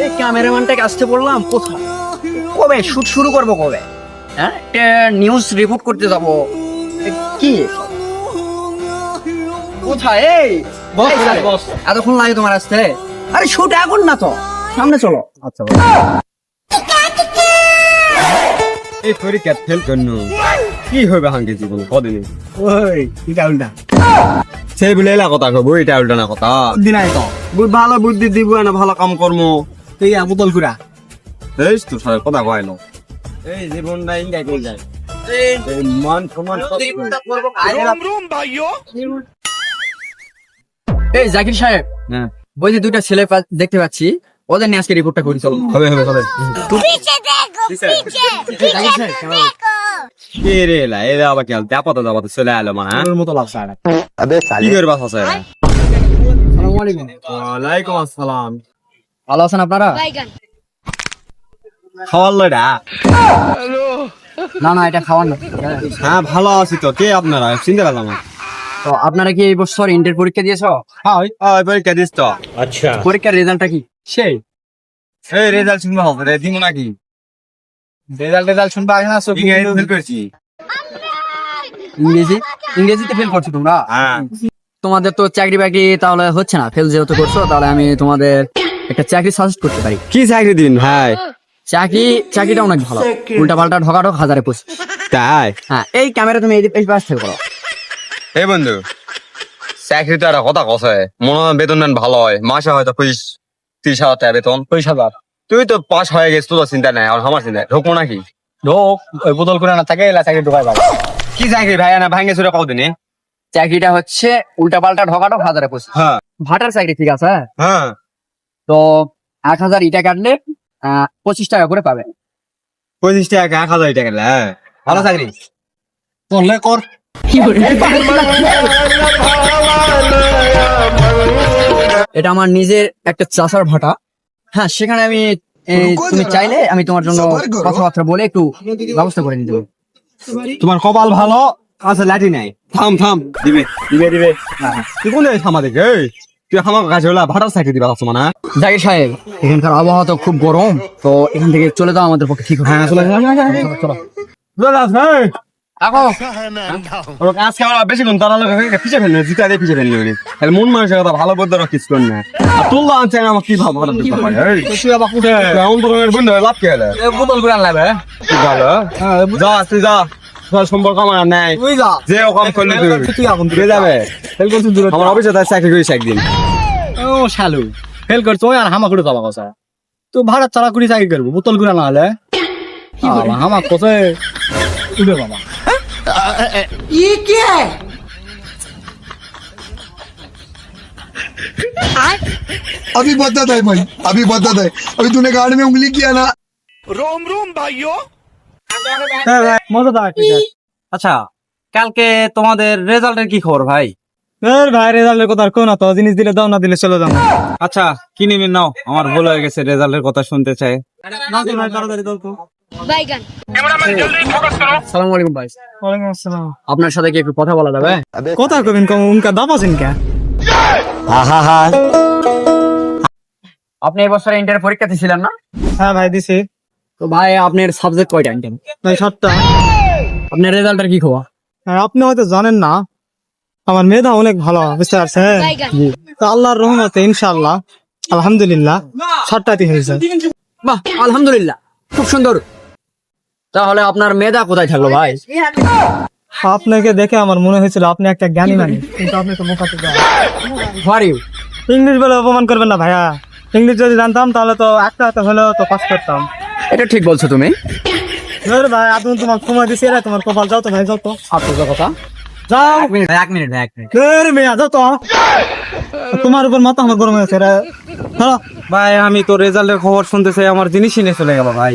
এই ক্যামেরাম্যানটাকে আসতে বললাম কোথায়? কবে? শুট শুরু করব কবে? হ্যাঁ? নিউজ রিপোর্ট করতে যাব। কি? কোথায়? এই! বস, বস। এতক্ষণ লাগে তোমার আসতে। আরে শুট এখন না তো। সামনে চলো। আচ্ছা এই পরীক্ষা ফেল করন। কি হবে হাঙ্গে জীবন? কদিনে? ওই এটা উল্টা। সেই বলে এলা কথা কব এটা উল্টা না কথা। দিন আয় তো। ভালো বুদ্ধি দিব না ভালো কাম কর্ম। এই এই তো কথা কয় না। এই জীবনটা ইন্ডিয়া কই যায় মান সমান এই জাকির সাহেব হ্যাঁ। বলছি দুইটা ছেলে দেখতে পাচ্ছি। ওদের নিয়ে আজকে রিপোর্টটা করি চলো। হবে হবে হবে। মানে, হ্যাঁ? আসসালাম। ভালো আছেন আপনারা? না না এটা হ্যাঁ ভালো আছি তো। কে আপনারা? চিনতে পারলাম তো আপনারা কি এই বছর ইন্টার পরীক্ষা হ্যাঁ, হ্যাঁ পরীক্ষা দিস তো। আচ্ছা। পরীক্ষার রেজাল্টটা কি? সেই। রেজাল্ট শুনবা হবে রে দিব নাকি? রেজাল্ট রেজাল্ট শুনবা না ফেল করেছি। ইংরেজি? ইংরেজিতে ফেল করছ তোমরা? হ্যাঁ। তোমাদের তো চাকরি বাকরি তাহলে হচ্ছে না। ফেল যেহেতু করছ তাহলে আমি তোমাদের একটা চাকরি সাজেস্ট করতে পারি। কি চাকরি দিন ভাই? চাকরি চাকরিটা অনেক ভালো। উল্টা পাল্টা ঢোকা ঢোক হাজারে পঁচিশ তাই? হ্যাঁ এই ক্যামেরা তুমি এই এই পাশ থেকে করো। এই বন্ধু চাকরি তো একটা কথা কছে মনে হয় বেতন মান ভালো হয়। মাসে হয়তো পঁচিশ তিরিশ হাজার টাকা বেতন। পয়সা হাজার? তুই তো পাস হয়ে গেছিস তোর চিন্তা নাই। আর আমার চিন্তা ঢুকবো নাকি ঢোক ওই বোতল কুড়া না থাকে এলা চাকরি ঢোকাই পাবে কি চাকরি ভাই? না ভাঙ্গে চুরে কদিনে চাকরিটা হচ্ছে উল্টা পাল্টা ঢোকা ঢোক হাজারে পঁচিশ হ্যাঁ। ভাটার চাকরি ঠিক আছে হ্যাঁ। তো এক হাজার ইটা কাটলে আহ, পঁচিশ টাকা করে পাবে। পঁচিশ টাকা এক হাজার টাকা হ্যাঁ? ভালো চাকরি। করলে কর। এটা আমার নিজের একটা চাষার ভাটা। হ্যাঁ সেখানে আমি তুমি চাইলে আমি তোমার জন্য কথাবার্তা বলে একটু ব্যবস্থা করে নিতে তোমার কপাল ভালো আচ্ছা লাঠি নাই। থাম থাম। দিবে দিবে দিবে। তুই কোন জায়গায় থামা দেখে এই, তুই আমার কাছে হলা ভাড়ার চাকরি দিবা তোমার না জাকির সাহেব এখানকার আবহাওয়া তো খুব গরম তো এখান থেকে চলে যাওয়া আমাদের পক্ষে ঠিক হবে? হ্যাঁ চলে চলো তারা মন মানুষের কথা ভালো বলতে না তোর চাই আমার কি ভাব লাভ বোতল ভালো যা তুই যা। সম্পর্ক আমার নাই। তুই যা। যে ওখান করলে তুই এখন যাবে। আমার অফিসে তাই চাকরি করিস একদিন। ও শালু ফেল করছো আর হামা করে যাবা কথা তো ভাড়া চালা করে চাকরি করবো বোতল কুড়া না হলে আলা, হামা কোথায় উঠে বাবা अभी बता है भाई अभी बता है अभी तूने गाड़ी में उंगली किया ना মজা দা আচ্ছা কালকে তোমাদের রেজাল্টের কি খবর ভাই জিনিস দিলে দাও না আচ্ছা, কি নাও? আমার ভুল হয়ে গেছে কথা শুনতে চাই। আপনার সাথে কি একটু কথা বলা যাবে? কথা আপনি এবছর ইন্টার পরীক্ষাতে ছিলেন না? হ্যাঁ ভাই দিছি। তো ভাই আপনার সাবজেক্ট কয়টা আপনার রেজাল্টের কি খোয়া আপনি হয়তো জানেন না আমার মেধা অনেক ভালো বুঝতে পারছেন? তো আল্লাহর রহমতে ইনশাল্লাহ আলহামদুলিল্লাহ সাতটাতে হয়েছে। বাহ আলহামদুলিল্লাহ খুব সুন্দর। তাহলে আপনার মেধা কোথায় থাকল ভাই? আপনাকে দেখে আমার মনে হয়েছিল আপনি একটা জ্ঞানী মানে কিন্তু আপনি তো মুখাতে ইংলিশ বলে অপমান করবেন না ভাইয়া। ইংলিশ যদি জানতাম তাহলে তো একটা হাতে হলেও তো পাস করতাম। এটা ঠিক বলছো তুমি? ভাই আপনি তোমার সময় দিচ্ছি তোমার কপাল যাও তো ভাই যাও তো। আপনার কথা। যাও। এক মিনিট এক মিনিট এক মিনিট। ধর মেয়া যাও তো। তোমার উপর মাথা আমার গরম হয়েছে হ্যাঁ ভাই আমি তো রেজাল্টের খবর শুনতে চাই আমার জিনিসই নিয়ে চলে গেল ভাই।